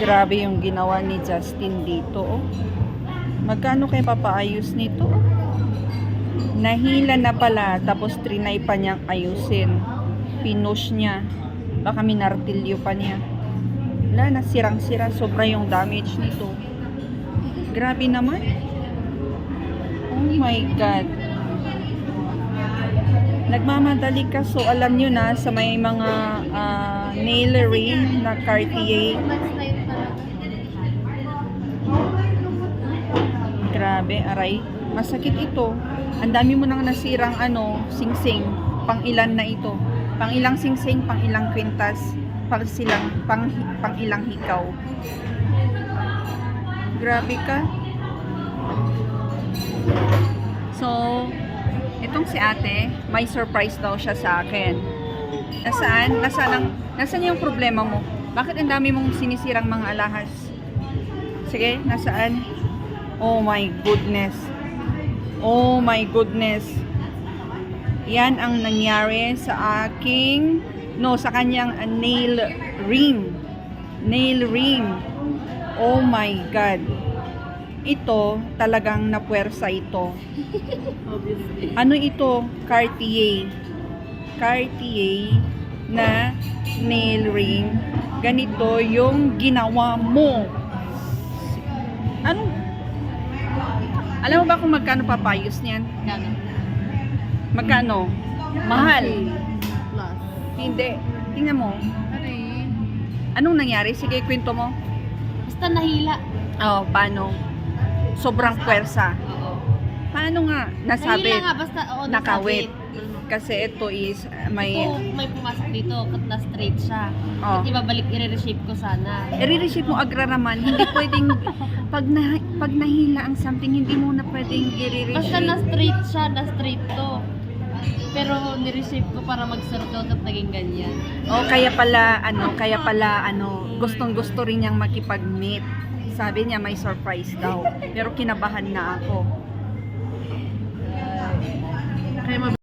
Grabe yung ginawa ni Justin dito. Oh. Magkano kaya papaayos nito? Nahila na pala, tapos trinay pa niyang ayusin. Pinush niya. Baka minartilyo pa niya. Wala na, sirang-sira. Sobra yung damage nito. Grabe naman. Oh my God. Nagmamadali ka. So, alam nyo na, sa may mga ah, nail ring na Cartier. Grabe, aray. Masakit ito. Ang dami mo nang nasirang ano, sing-sing. Pang ilan na ito. Pang ilang sing-sing, pang ilang kwintas. Pang silang, pang, pang ilang hikaw. Grabe ka. So, itong si ate, may surprise daw siya sa akin. Nasaan? Nasaan ang, nasaan yung problema mo? Bakit ang dami mong sinisirang mga alahas? Sige, nasaan? Oh my goodness. Oh my goodness. Yan ang nangyari sa aking, no, sa kanyang uh, nail ring. Nail ring. Oh my God. Ito, talagang napuwersa ito. Ano ito? Cartier. Cartier na nail ring. Ganito yung ginawa mo. Alam mo ba kung magkano papayos niyan? Kano? Magkano? Mahal. Plus. Hindi. Tingnan mo. Pare. Anong nangyari? Sige, kwento mo. Basta nahila. Oh, paano? Sobrang puwersa. Oo. Paano nga? Nasabi. Nahila nga, basta oo, Nakawit. nasabit. Kasi ito is uh, may... Ito, may pumasok dito, kat na straight siya. Oh. At ibabalik, i-reshape ko sana. I-reshape mo agra naman. Hindi pwedeng... Pag, na, pag nahila ang something, hindi mo na pwedeng i-reshape. Basta na straight siya, na straight to. Pero ni-reshape ko para mag-circle at naging ganyan. Oh, kaya pala, ano, kaya pala, ano, gustong gusto rin niyang makipag-meet. Sabi niya may surprise daw. Pero kinabahan na ako. Kaya